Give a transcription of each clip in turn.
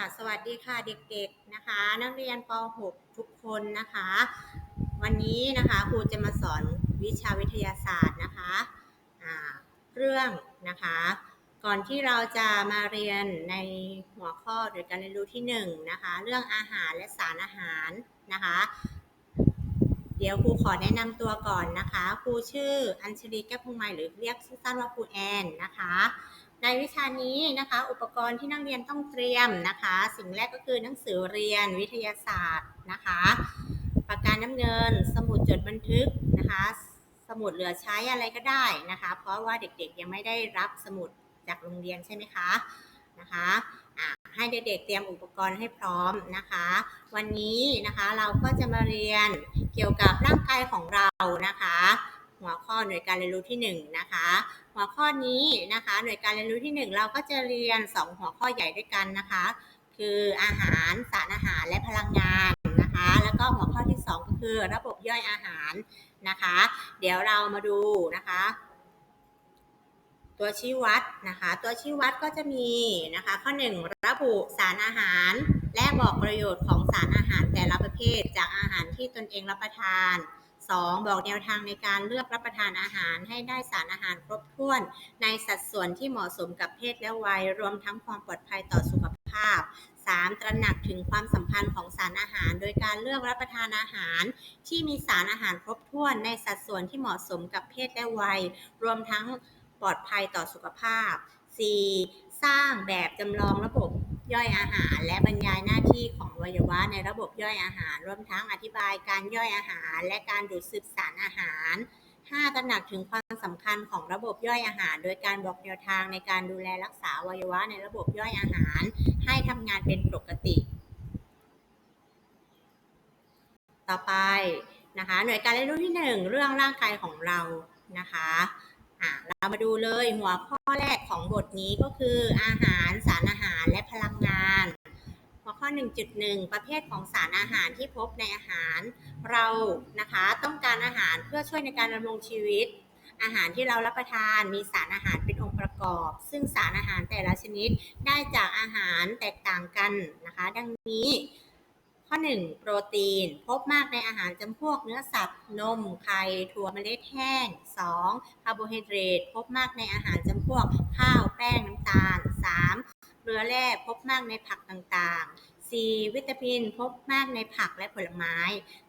ค่ะ สวัสดีค่ะเด็กๆนะคะ นักเรียนป .6 ทุกคนนะคะ วันนี้นะคะครูจะมาสอนวิชาวิทยาศาสตร์นะคะเรื่องนะคะ ก่อนที่เราจะมาเรียนในหัวข้อหรือการเรียนรู้ที่1นะคะ เรื่องอาหารและสารอาหารนะคะ เดี๋ยวครูขอแนะนำตัวก่อนนะคะครูชื่ออัญชลีแก้วพงไมหรือเรียกสั้นๆว่าครูแอนนะคะ ในวิชานี้นะคะ อุปกรณ์ที่นักเรียนต้องเตรียมนะคะ สิ่งแรกก็คือหนังสือเรียนวิทยาศาสตร์นะคะปากกาน้ำเงิน สมุดจดบันทึกนะคะ สมุดเหลือใช้อะไรก็ได้นะคะ เพราะว่าเด็กๆยังไม่ได้รับสมุดจากโรงเรียนใช่ไหมคะนะคะอะให้เด็กๆเตรียมอุปกรณ์ให้พร้อมนะคะ วันนี้นะคะเราก็จะมาเรียนเกี่ยวกับร่างกายของเรานะคะ หัวข้อหน่วยการเรียนรู้ที่1นะคะหัวข้อนี้นะคะ หน่วยการเรียนรู้ที่ 1 เราก็จะเรียน 2 หัวข้อใหญ่ด้วยกันนะคะ คืออาหารสารอาหารและพลังงานนะคะ แล้วก็หัวข้อที่ 2 ก็คือระบบย่อยอาหารนะคะ เดี๋ยวเรามาดูนะคะตัวชี้วัดนะคะ ตัวชี้วัดก็จะมีนะคะ ข้อ 1 ระบุสารอาหาร และบอกประโยชน์ของสารอาหารแต่ละประเภท จากอาหารที่ตนเองรับประทาน 2. บอกแนวทางในการเลือกรับประทานอาหารให้ได้สารอาหารครบถ้วน ในสัดส่วนที่เหมาะสมกับเพศและวัย รวมทั้งความปลอดภัยต่อสุขภาพ 3. ตระหนักถึงความสำคัญของสารอาหาร โดยการเลือกรับประทานอาหาร ที่มีสารอาหารครบถ้วน ในสัดส่วนที่เหมาะสมกับเพศและวัย รวมทั้งปลอดภัยต่อสุขภาพ 4. สร้างแบบจำลองระบบ ย่อยอาหาร และบรรยายหน้าที่ของอวัยวะในระบบย่อยอาหาร รวมทั้งอธิบายการย่อยอาหาร และการดูดซึมสารอาหาร 5. ตระหนักถึงความสำคัญของระบบย่อยอาหาร โดยการบอกแนวทางในการดูแลรักษาอวัยวะในระบบย่อยอาหาร ให้ทำงานเป็นปกติ ต่อไปนะคะหน่วยการเรียนรู้ที่ 1 เรื่องร่างกายของเรานะคะ อะเรามาดูเลยหัวข้อแรกของบทนี้ก็คืออาหารสารอาหารและพลังงาน หัวข้อ 1.1 ประเภทของสารอาหารที่พบในอาหาร เรานะคะต้องการอาหารเพื่อช่วยในการดำรงชีวิต อาหารที่เรารับประทานมีสารอาหารเป็นองค์ประกอบ ซึ่งสารอาหารแต่ละชนิดได้จากอาหารแตกต่างกันนะคะ ดังนี้ ข้อ 1 โปรตีน พบมากในอาหารจำพวกเนื้อสัตว์นม ไข่ถั่วเมล็ดแห้ง 2. คาร์โบไฮเดรตพบมากในอาหารจำพวกข้าวแป้งน้ำตาล 3. เกลือแร่พบมากในผักต่างๆ 4. วิตามินพบมากในผักและผลไม้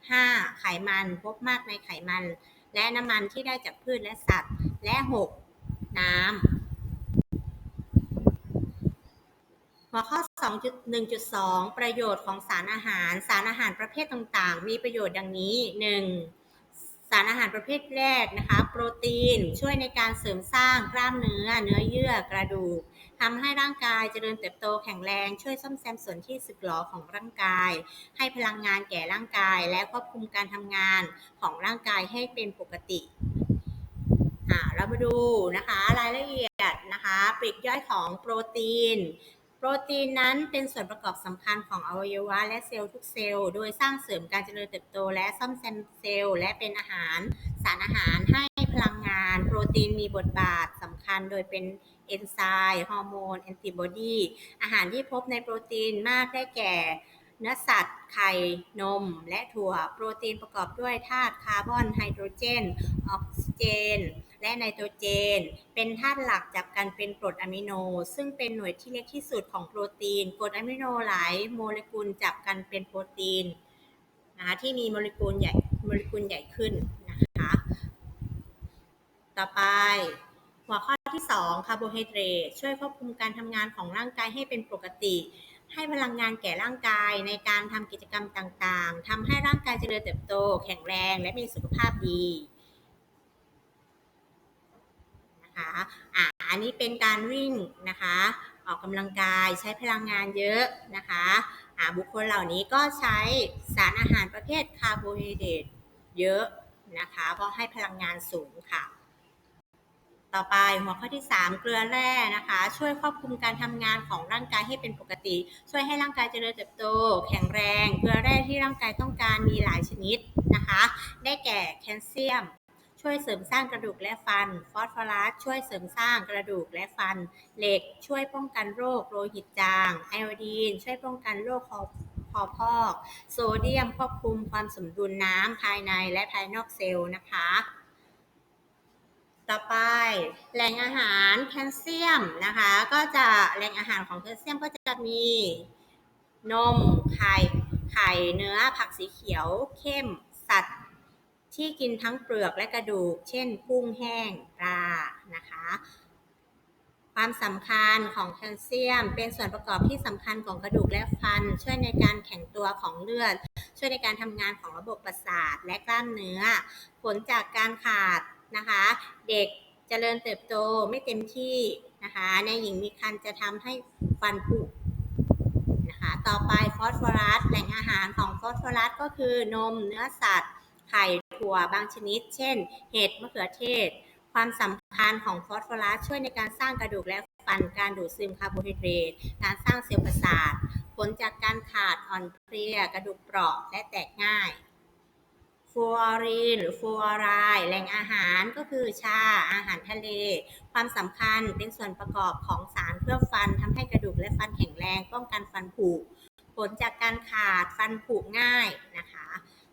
5. ไขมันพบมากในไขมัน และน้ำมันที่ได้จากพืชและสัตว์ และ 6. น้ำ หัวข้อ 2.1.2 ประโยชน์ของสารอาหาร สารอาหารประเภทต่างๆ มีประโยชน์ดังนี้ 1. สารอาหารประเภทแรกนะคะ โปรตีนช่วยในการเสริมสร้างกล้ามเนื้อ เนื้อเยื่อกระดูกทำให้ร่างกายเจริญเติบโตแข็งแรงช่วยซ่อมแซมส่วนที่สึกหรอของร่างกาย ให้พลังงานแก่ร่างกาย และควบคุมการทำงานของร่างกายให้เป็นปกติอ่าเรามาดูนะคะรายละเอียดนะคะปลีกย่อยของโปรตีน โปรตีนนั้นเป็นส่วนประกอบสำคัญของอวัยวะและเซลล์ทุกเซลล์ โดยสร้างเสริมการเจริญเติบโตและซ่อมแซมเซลล์ และเป็นอาหาร สารอาหารให้พลังงาน โปรตีนมีบทบาทสำคัญโดยเป็นเอนไซม์ฮอร์โมนแอนติบอดีอาหารที่พบในโปรตีนมากได้แก่ เนื้อสัตว์ ไข่ นม และถั่ว โปรตีนประกอบด้วยธาตุคาร์บอนไฮโดรเจน ออกซิเจน และไนโตรเจน เป็นธาตุหลักจับกันเป็นกรดอะมิโน ซึ่งเป็นหน่วยที่เล็กที่สุดของโปรตีนกรดอะมิโนหลายโมเลกุลจับกันเป็นโปรตีนนะคะที่มีโมเลกุลใหญ่โมเลกุลใหญ่ขึ้นนะคะต่อไปหัวข้อที่ 2 คาร์โบไฮเดรตช่วยควบคุมการทำงานของร่างกายให้เป็นปกติ ให้พลังงานแก่ร่างกายในการทำกิจกรรมต่างๆทำให้ร่างกายเจริญเติบโต แข็งแรงและมีสุขภาพดี นะคะอะอันนี้เป็นการวิ่งนะคะ ออกกำลังกายใช้พลังงานเยอะนะคะอะบุคคลเหล่านี้ก็ใช้สารอาหารประเภทคาร์โบไฮเดรตเยอะนะคะเพราะให้พลังงานสูงค่ะ ต่อไปหัวข้อที่ 3 เกลือแร่นะคะ ช่วยควบคุมการทำงานของร่างกายให้เป็นปกติ ช่วยให้ร่างกายเจริญเติบโต แข็งแรง เกลือแร่ที่ร่างกายต้องการมีหลายชนิดนะคะ ได้แก่แคลเซียม ช่วยเสริมสร้างกระดูกและฟัน ฟอสฟอรัส ช่วยเสริมสร้างกระดูกและฟัน เหล็ก ช่วยป้องกันโรคโลหิตจาง ไอโอดีน ช่วยป้องกันโรคคอคอพอก โซเดียมควบคุมความสมดุลน้ำภายในและภายนอกเซลล์นะคะ ต่อไปแหล่งอาหารแคลเซียมนะคะ ก็จะแหล่งอาหารของแคลเซียมก็จะมีนมไข่ไข่เนื้อผักสีเขียวเข้ม สัตว์ ที่กินทั้งเปลือกและกระดูก เช่นกุ้งแห้งปลานะคะ ความสำคัญของแคลเซียม เป็นส่วนประกอบที่สำคัญของกระดูกและฟัน ช่วยในการแข็งตัวของเลือด ช่วยในการทำงานของระบบประสาทและกล้ามเนื้อ ผลจากการขาดนะคะ เด็กเจริญเติบโตไม่เต็มที่นะคะในหญิงมีครรภ์จะทำให้ฟันผุนะคะต่อไปฟอสฟอรัสแหล่งอาหารของฟอสฟอรัสก็คือนมเนื้อสัตว์ไข่ ถั่วบางชนิด เช่น เห็ดมะเขือเทศ ความสำคัญของฟอสฟอรัสช่วยในการสร้างกระดูกและฟันการดูดซึมคาร์โบไฮเดรตการสร้างเซลล์ประสาท ผลจากการขาดอ่อนเพลียกระดูกเปราะและแตกง่ายฟลูออรีนหรือฟลูออรด์แหล่งอาหารก็คือชา อาหารทะเล ความสำคัญเป็นส่วนประกอบของสารเคลือบฟันทำให้กระดูกและฟันแข็งแรงป้องกันฟันผุผลจากการขาดฟันผุง่ายนะคะ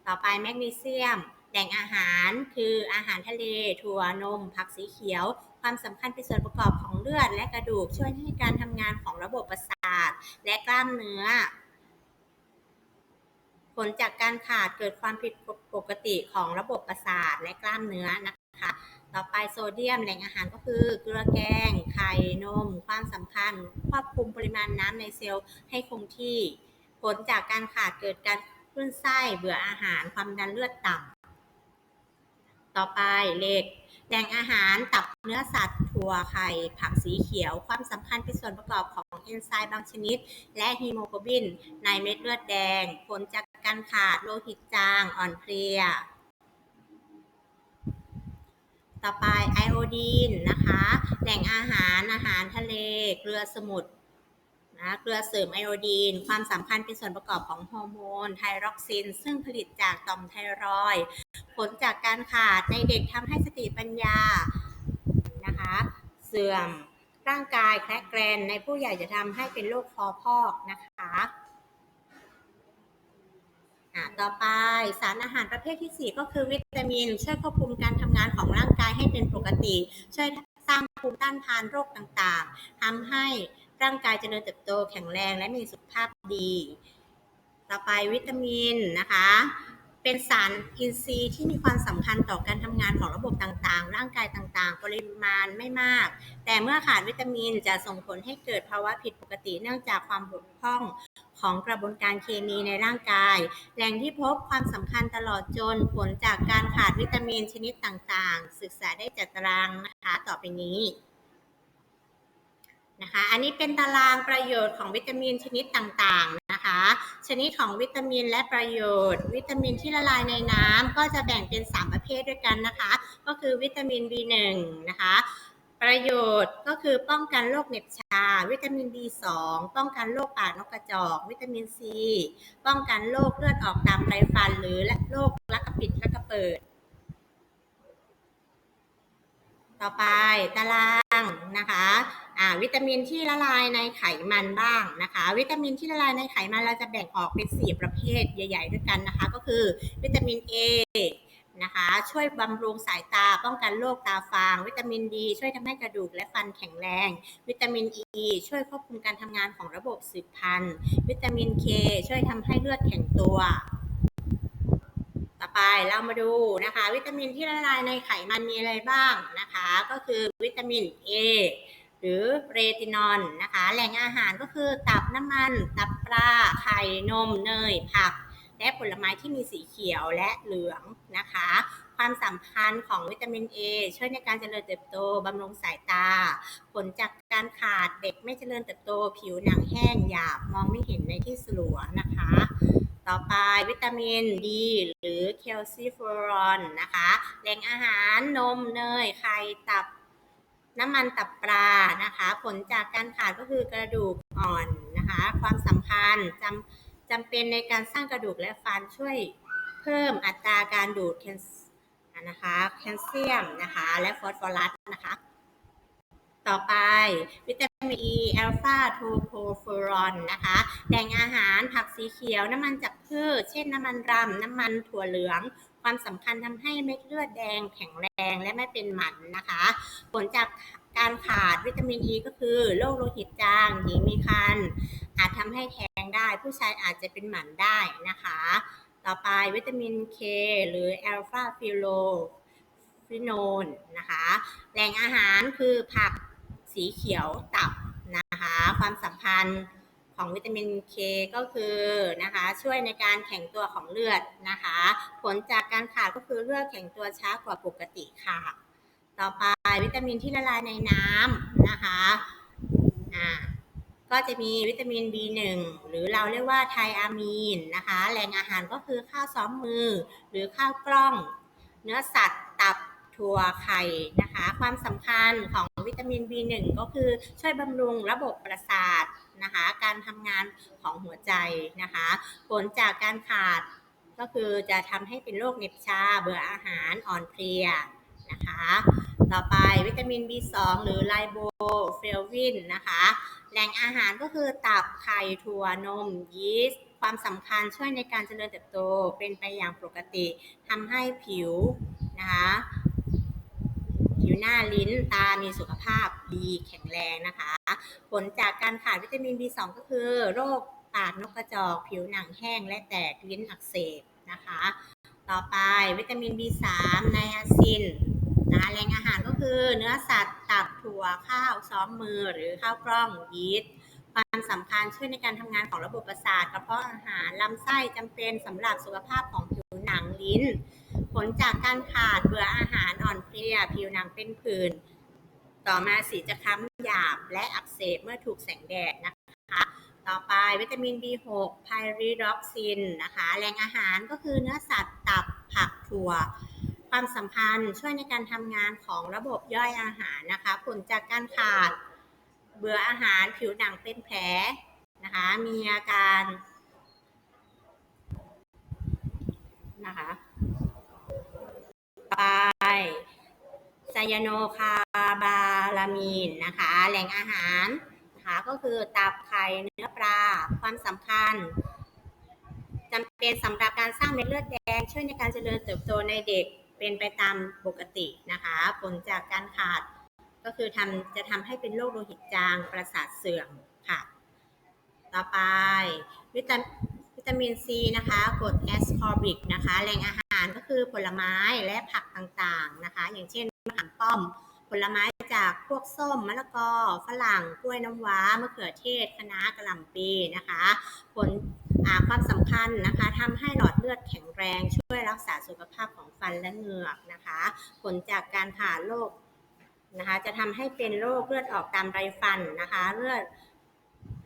ต่อไปแมกนีเซียม แหล่งอาหารคืออาหารทะเล ถั่วนม ผักสีเขียว ความสำคัญเป็นส่วนประกอบของเลือดและกระดูกช่วยให้การทำงานของระบบประสาท และกล้ามเนื้อ ผลจากการขาดเกิดความผิดปกติของระบบประสาทและกล้ามเนื้อนะคะต่อไปโซเดียมแหล่งอาหารก็คือ เกลือแกง ไข่นม ความสำคัญควบคุมปริมาณน้ำในเซลล์ให้คงที่ ผลจากการขาดเกิดการคลื่นไส้เบื่ออาหารความดันเลือดต่ำ ต่อไปเหล็กแหล่งอาหารตับเนื้อสัตว์ถั่วไข่ ผักสีเขียว ความสำคัญเป็นส่วนประกอบของเอนไซม์บางชนิด และฮีโมโกลบิน ในเม็ดเลือดแดง ผลจากการขาดโลหิตจาง อ่อนเพลีย ต่อไปไอโอดีนนะคะ แหล่งอาหารอาหารทะเล เกลือสมุทรนะเกลือเสริมไอโอดีน ความสำคัญเป็นส่วนประกอบของฮอร์โมนไทรอกซิน ซึ่งผลิตจากต่อมไทรอย ผลจากการขาดในเด็กทำให้สติปัญญานะคะเสื่อมร่างกายแคระแกรนในผู้ใหญ่จะทำให้เป็นโรคคอพอกนะคะอ่าต่อไปสารอาหารประเภทที่ 4 ก็คือวิตามิน ช่วยควบคุมการทำงานของร่างกายให้เป็นปกติ ช่วยสร้างภูมิต้านทานโรคต่างๆทำให้ร่างกายเจริญเติบโตแข็งแรงและมีสุขภาพดี ต่อไปวิตามินนะคะ เป็นสารอินทรีย์ที่มีความสำคัญต่อการทำงานของระบบต่างๆ ร่างกายต่างๆ ปริมาณไม่มาก แต่เมื่อขาดวิตามินจะส่งผลให้เกิดภาวะผิดปกติ เนื่องจากความบกพร่องของกระบวนการเคมีในร่างกาย แหล่งที่พบความสำคัญตลอดจนผลจากการขาดวิตามินชนิดต่างๆ ศึกษาได้จากตารางนะคะต่อไปนี้นะคะ อันนี้เป็นตารางประโยชน์ของวิตามินชนิดต่างๆนะคะ ชนิดของวิตามินและประโยชน์ วิตามินที่ละลายในน้ำก็จะแบ่งเป็น 3 ประเภทด้วยกันนะคะ ก็คือวิตามิน B1 นะคะ ประโยชน์ก็คือป้องกันโรคเหน็บชา วิตามิน B2 ป้องกันโรคปากนกกระจอก วิตามิน C ป้องกันโรคเลือดออกตามไรฟัน หรือและโรคลักกระปิดลักกระเปิด ต่อไปตารางนะคะ วิตามินที่ละลายในไขมันบ้างนะคะ วิตามินที่ละลายในไขมันเราจะแบ่งออกเป็น 4 ประเภทใหญ่ ๆ ด้วยกันนะคะ ก็คือวิตามิน A นะคะช่วยบำรุงสายตาป้องกันโรคตาฟาง วิตามินดี ช่วยทำให้กระดูกและฟันแข็งแรง วิตามิน E ช่วยควบคุมการทำงานของระบบสืบพันธุ์ วิตามิน K ช่วยทำให้เลือดแข็งตัว ต่อไปเรามาดูนะคะ วิตามินที่ละลายในไขมันมีอะไรบ้างนะคะ ก็คือวิตามิน A หรือเรตินอลนะคะ แหล่งอาหารก็คือตับน้ำมัน ตับปลา ไข่ นม เนย ผัก และผลไม้ที่มีสีเขียวและเหลืองนะคะ ความสำคัญของวิตามิน A ช่วยในการเจริญเติบโตบำรุงสายตา ผลจากการขาดเด็กไม่เจริญเติบโต ผิวหนังแห้งหยาบมองไม่เห็นในที่สลัวนะคะ ต่อไปวิตามินดีหรือแคลซิฟอรอนนะคะ แหล่งอาหารนมเนยไข่ตับ น้ำมันตับปลานะคะ ผลจากการขาดก็คือกระดูกอ่อนนะคะ ความสำคัญจำจำเป็นในการสร้างกระดูกและฟันช่วยเพิ่มอัตราการดูดแคลนะคะแคลเซียมนะคะและฟอสฟอรัสนะคะ ต่อไปวิตามิน E อัลฟาโทโคเฟอรอนนะคะแหล่งอาหารผักสีเขียวน้ำมันจากพืช เช่นน้ำมันรำน้ำมันถั่วเหลือง ความสำคัญทำให้เม็ดเลือดแดงแข็งแรงและไม่เป็นหมันนะคะ ผลจากการขาดวิตามิน E ก็คือโรคโลหิตจางหญิงมีครรภ์อาจทำให้แท้งได้ ผู้ชายอาจจะเป็นหมันได้นะคะ ต่อไปวิตามิน K หรืออัลฟาฟิโลฟิโนนนะคะ แหล่งอาหารคือผักสีเขียวตับนะคะ ความสำคัญ ของวิตามิน K ก็คือนะคะช่วยในการแข็งตัวของเลือดนะคะ ผลจากการขาดก็คือเลือดแข็งตัวช้ากว่าปกติค่ะ ต่อไปวิตามินที่ละลายในน้ำนะคะอ่าก็จะมีวิตามิน B1 หรือเราเรียกว่าไทอะมีนนะคะแหล่งอาหารก็คือข้าวซ้อมมือ หรือข้าวกล้อง เนื้อสัตว์ตับถั่วไข่นะคะ ความสำคัญของวิตามิน B1 ก็คือช่วยบำรุงระบบประสาท นะคะการทำงานของหัวใจนะคะ ผลจากการขาดก็คือจะทำให้เป็นโรคเหน็บชา เบื่ออาหารอ่อนเพลียนะคะ ต่อไปวิตามิน B2 หรือไลโบเฟลวินนะคะ แหล่งอาหารก็คือตับไข่ถั่วนม ยีสต์ความสำคัญช่วยในการเจริญเติบโตเป็นไปอย่างปกติทำให้ผิวนะคะ ผิวหน้าลิ้นตามีสุขภาพดีแข็งแรงนะคะ ผลจากการขาดวิตามิน B2 ก็คือ โรคปากนกกระจอก ผิวหนังแห้งและแตกลิ้นอักเสบนะคะ ต่อไปวิตามิน B3 ไนอาซินนะคะแหล่งอาหารก็คือเนื้อสัตว์ตับถั่วข้าวซ้อมมือหรือข้าวกล้องยีสต์ความสำคัญช่วยในการทำงานของระบบประสาทกระเพาะอาหารลำไส้จำเป็นสำหรับสุขภาพของผิวหนังลิ้น ผลจากการขาดเบื่ออาหารอ่อนเพลียผิวหนังเป็นผื่นต่อมาสีจะคล้ำหยาบและอักเสบเมื่อถูกแสงแดดนะคะต่อไปวิตามิน B6 ไพริดอกซินนะคะแหล่งอาหารก็คือเนื้อสัตว์ตับผักถั่ว ความสัมพันธ์ช่วยในการทำงานของระบบย่อยอาหารนะคะ ผลจากการขาดเบื่ออาหารผิวหนังเป็นแผลนะคะมีอาการนะคะ ไปไซยาโนคาบาลามีนนะคะ แหล่งอาหารนะคะก็คือตับไข่เนื้อปลาความสำคัญจำเป็นสำหรับการสร้างเม็ดเลือดแดงช่วยในการเจริญเติบโตในเด็กเป็นไปตามปกตินะคะ ผลจากการขาดก็คือทำจะทำให้เป็นโรคโลหิตจางประสาทเสื่อมค่ะ ต่อไปวิตาวิตามินซีนะคะกรดแอสคอร์บิกนะคะแหล่งอาหาร ก็คือผลไม้และผักต่างๆนะคะ อย่างเช่นมะขามป้อม ผลไม้จากพวกส้มมะละกอฝรั่งกล้วยน้ำว้ามะเขือเทศคะน้ากระหล่ำปีนะคะ ผลความสำคัญนะคะทำให้หลอดเลือดแข็งแรงช่วยรักษาสุขภาพของฟันและเหงือกนะคะ ผลจากการขาโรคนะคะจะทำให้เป็นโรคเลือดออกตามไรฟันนะคะ เลือด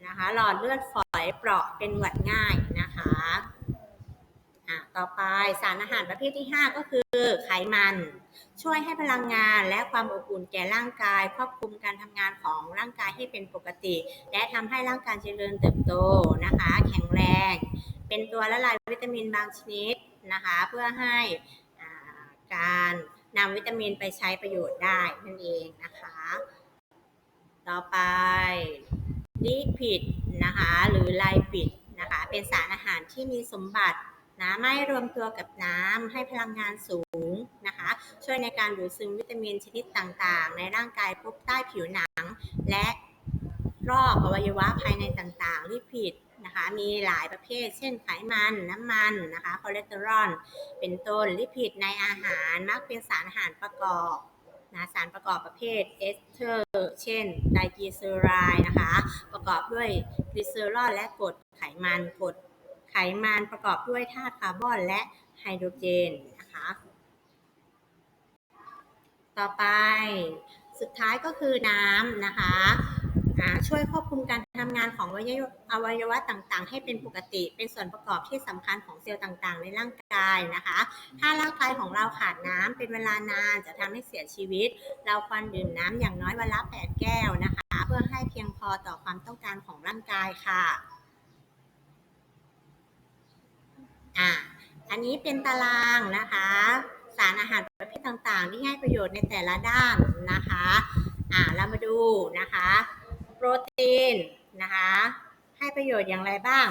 นะคะ หลอดเลือดฝอยเปราะเป็นหวัดง่าย ต่อไปสารอาหารประเภทที่ 5 ก็คือไขมัน ช่วยให้พลังงานและความอบอุ่นแก่ร่างกาย ควบคุมการทำงานของร่างกายให้เป็นปกติ และทำให้ร่างกายเจริญเติบโตนะคะ แข็งแรง เป็นตัวละลายวิตามินบางชนิดนะคะ เพื่อให้การนำวิตามินไปใช้ประโยชน์ได้นั่นเองนะคะ ต่อไปลิพิดนะคะหรือไลปิดนะคะเป็นสารอาหารที่มีสมบัติ นะไม่รวมตัวกับน้ำให้พลังงานสูงนะคะ ช่วยในการดูดซึมวิตามินชนิดต่างๆ ในร่างกายพบใต้ผิวหนัง และรอบอวัยวะภายในต่างๆลิพิดนะคะมีหลายประเภท เช่นไขมัน น้ำมันนะคะคอเลสเตอรอลเป็นต้นลิพิดในอาหารมักเป็นสารอาหารประกอบนะสารประกอบประเภทเอสเตอร์ เช่นไดกีเซอไรด์นะคะ ประกอบด้วยกลีเซอรอลและกรดไขมันกรด มันประกอบด้วยธาตุคาร์บอนและไฮโดรเจนนะคะ ต่อไปสุดท้ายก็คือน้ำนะคะช่วยควบคุมการทำงานของอวัยวะต่างๆ ให้เป็นปกติ เป็นส่วนประกอบที่สำคัญของเซลล์ต่างๆ ในร่างกายนะคะ ถ้าร่างกายของเราขาดน้ำเป็นเวลานานจะทำให้เสียชีวิต เราควรดื่มน้ำอย่างน้อยวันละ 8 แก้วนะคะ เพื่อให้เพียงพอต่อความต้องการของร่างกายค่ะ อะอันนี้เป็นตารางนะคะ สารอาหารประเภทต่างๆ ที่ให้ประโยชน์ในแต่ละด้านนะคะอ่าเรามาดูนะคะ โปรตีนนะคะ ให้ประโยชน์อย่างไรบ้าง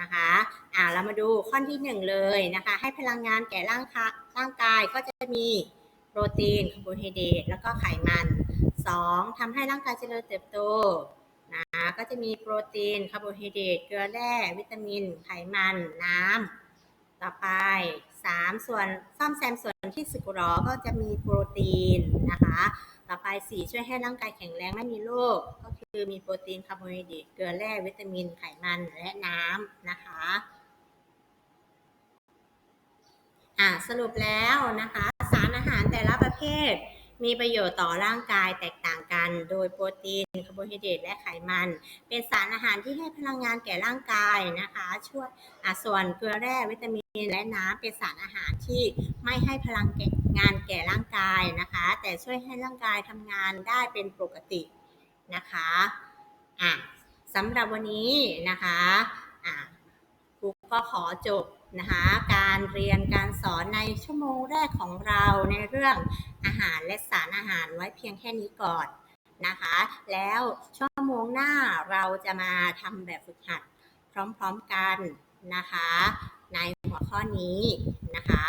นะคะอ่าเรามาดูข้อที่หนึ่งเลยนะคะ ให้พลังงานแก่ร่างกายร่างกายก็จะมีโปรตีนคาร์โบไฮเดรตแล้วก็ไขมัน 2. ทำให้ร่างกายเจริญเติบโตนะก็จะมีโปรตีนคาร์โบไฮเดรตเกลือแร่วิตามิน ไขมัน น้ำ ต่อไป 3. ส่วนซ่อมแซมส่วนที่สึกหรอก็จะมีโปรตีนนะคะ ต่อไป 4 ช่วยให้ร่างกายแข็งแรงไม่มีโรคก็คือมีโปรตีนคาร์โบไฮเดรตเกลือแร่วิตามินไขมันและน้ำนะคะอ่าสรุปแล้วนะคะ สารอาหารแต่ละประเภท มีประโยชน์ต่อร่างกายแตกต่างกัน โดยโปรตีนคาร์โบไฮเดรตและไขมัน เป็นสารอาหารที่ให้พลังงานแก่ร่างกายนะคะ ช่วยอ่าส่วนเกลือแร่วิตามินและน้ำเป็นสารอาหารที่ไม่ให้พลังงานแก่ร่างกายนะคะ แต่ช่วยให้ร่างกายทำงานได้เป็นปกตินะคะอะสำหรับวันนี้นะคะอะ ก็ขอจบนะคะการเรียนการสอนในชั่วโมงแรกของเราในเรื่องอาหารและสารอาหารไว้เพียงแค่นี้ก่อนนะคะ แล้วชั่วโมงหน้าเราจะมาทำแบบฝึกหัดพร้อมๆกันนะคะ ในหัวข้อนี้นะคะ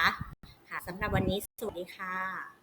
ค่ะสำหรับวันนี้สวัสดีค่ะ